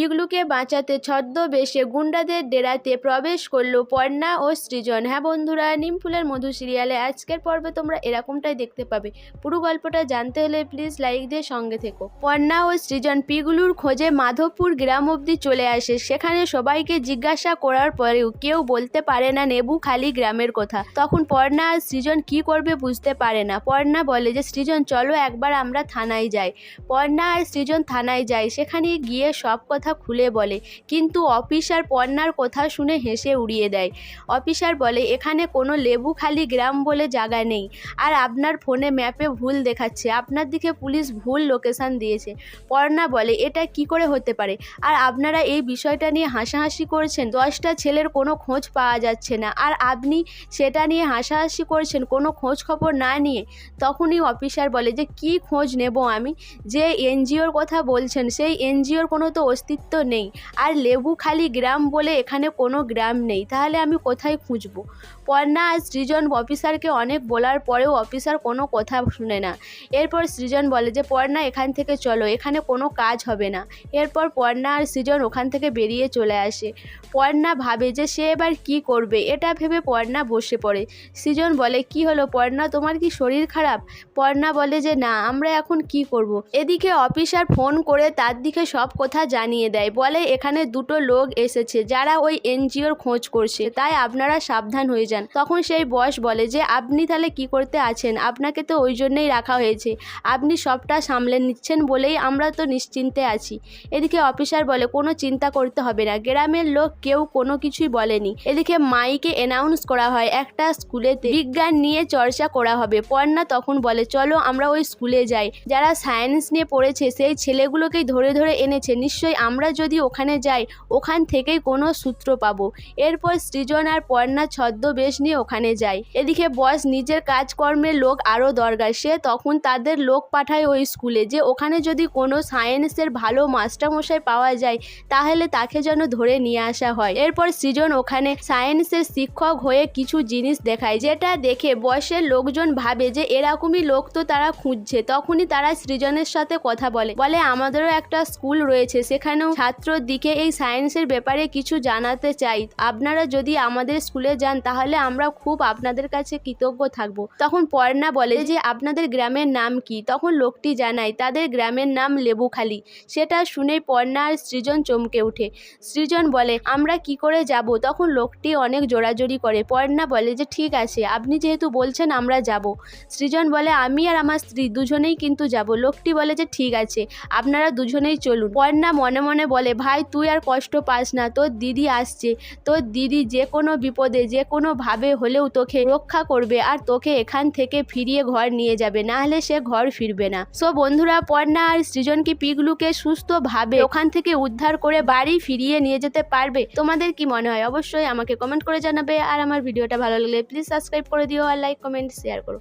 পিগলুকে বাঁচাতে ছদ্মবেশে গুন্ডাদের ডেরাতে প্রবেশ করল পর্ণা ও সৃজন। হ্যাঁ বন্ধুরা, নিমফুলের মধু সিরিয়ালে আজকের পর্বে তোমরা এরকমটাই দেখতে পাবে। পুরো গল্পটা জানতে হলে প্লিজ লাইক দিয়ে সঙ্গে থেকো। পর্ণা ও সৃজন পিগলুর খোঁজে মাধবপুর গ্রাম অবধি চলে আসে। সেখানে সবাইকে জিজ্ঞাসা করার পরেও কেউ বলতে পারে না নেবু খালি গ্রামের কথা। তখন পর্ণা আর সৃজন কি করবে বুঝতে পারে না। পর্ণা বলে যে, সৃজন, চলো একবার আমরা থানায় যাই। পর্ণা আর সৃজন থানায় যায়। সেখানে গিয়ে সব কথা খুলে বলে, কিন্তু অফিসার পর্ণার কথা শুনে হেসে উড়িয়ে দেয়। অফিসার বলে, এখানে কোনো লেবুখালি গ্রাম বলে জায়গা নেই। আর আপনার ফোনে ম্যাপে ভুল দেখাচ্ছে। আপনার দিকে পুলিশ ভুল লোকেশন দিয়েছে। পর্ণা বলে, এটা কি করে হতে পারে? আর আপনারা এই বিষয়টা নিয়ে হাসাহাসি করছেন? দশটা ছেলের কোনো খোঁজ পাওয়া যাচ্ছে না। আর আপনি সেটা নিয়ে হাসাহাসি করছেন, কোনো খোঁজ খবর না নিয়ে? তখনই অফিসার বলে, যে কি খোঁজ নেব আমি? যে এনজিওর কথা বলছেন, সেই এনজিওর কোনো তো অস্তিত্ব নেই। আর লেবুখালি গ্রাম বলে এখানে কোনো গ্রাম নেই। তাহলে আমি কোথায় খুঁজবো? পর্ণা আর সৃজন অফিসারকে অনেক বলার পরেও অফিসার কোনো কথা শুনে না। এরপর সৃজন বলে যে পর্ণা এখান থেকে চলো। এখানে কোনো কাজ হবে না। এরপর পর্ণা আর সৃজন ওখান থেকে বেরিয়ে চলে আসে। পর্ণা ভাবে যে, সে এবার কি করবে? এটা ভেবে পর্ণা বসে পড়ে। সৃজন বলে, কি হলো পর্ণা তোমার কি শরীর খারাপ? পর্ণা বলে যে, না, আমরা এখন কি করব। এদিকে অফিসার ফোন করে তার দিকে সব কথা জানিয়ে দেয়। বলে এখানে দুটো লোক এসেছে যারা ওই এনজিওর খোঁজ করছে। তাই আপনারা সাবধান হয়ে যান। তখন সেই বয়স বলে যে, আপনি তাহলে কি করতে আছেন? আপনাকে তো ওই জন্যেই রাখা হয়েছে। আপনি সবটা সামলে নিচ্ছেন বলেই আমরা তো নিশ্চিন্তে আছি। এদিকে অফিসার বলে, কোনো চিন্তা করতে হবে না। গ্রামের লোক কেউ কোনো কিছুই বলেনি। এদিকে মাইকে অ্যানাউন্স করা হয় একটা স্কুলেতে। বিজ্ঞান নিয়ে চর্চা করা হবে। পর্ণা তখন বলে, চলো আমরা ওই স্কুলে যাই। যারা সায়েন্স নিয়ে পড়েছে, সেই ছেলেগুলোকেই ধরে ধরে এনেছে। নিশ্চয়ই আমরা যদি ওখানে যাই, ওখান থেকেই কোনো সূত্র পাবো। এরপর সৃজন আর পর্ণা ছদ্মবেশ নিয়ে ওখানে যায়। এদিকে বস নিজের কাজকর্মের লোক আরও দরকার। সে তখন তাদের লোক পাঠায় ওই স্কুলে যে ওখানে যদি কোনো সায়েন্সের ভালো মাস্টারমশাই পাওয়া যায়, তাহলে তাকে যেন ধরে নিয়ে আসা হয়। এরপর সৃজন ওখানে সায়েন্সের শিক্ষক হয়ে কিছু জিনিস দেখায়। যেটা দেখে বয়সের লোকজন ভাবে যে এরকমই লোক তো তারা খুঁজছে। তখনই তারা সৃজনের সাথে কথা বলে। বলে, আমাদেরও একটা স্কুল রয়েছে সেখানেও ছাত্রর দিকে এই সায়েন্সের ব্যাপারে কিছু জানাতে চাই। আপনারা যদি আমাদের স্কুলে যান, তাহলে আমরা খুব আপনাদের কাছে কৃতজ্ঞ থাকব। তখন পর্ণা বলে যে, আপনাদের গ্রামের নাম কি? তখন লোকটি জানায়, তাদের গ্রামের নাম লেবুখালি। সেটা শুনেই পর্ণা আর সৃজন চমকে ওঠে। সৃজন বলে, আমরা কি করে যাব? তখন লোকটি অনেক জোরাজোরি করে। পর্ণা বলে যে, ঠিক আছে, আপনি যেহেতু বলছেন, আমরা যাব। সৃজন বলে, আমি আর আমার স্ত্রী দুজনেই কিন্তু যাব। লোকটি বলে যে, ঠিক আছে, আপনারা দুজনেই চলুন। পর্ণা মনে মনে বলে, ভাই, তুই আর কষ্ট পাস না, তোর দিদি আসছে। তোর দিদি যে কোনো বিপদে, যে কোনোভাবে হলেও তোকে রক্ষা করবে আর তোকে এখান থেকে ফিরিয়ে ঘর নিয়ে যাবে, না হলে সে ঘর ফিরবে না। সো বন্ধুরা, পর্ণা আর সৃজনকে পিগলুকে সুস্থভাবে ওখান থেকে উদ্ধার করে বাড়ি ফিরিয়ে নিয়ে যেতে পারবে। তোমাদের কি মনে হয়? অবশ্যই আমাকে কমেন্ট করে জানাবে। আর আমার ভিডিওটা ভালো লাগলে প্লিজ সাবস্ক্রাইব করে দিও আর লাইক কমেন্ট শেয়ার করো।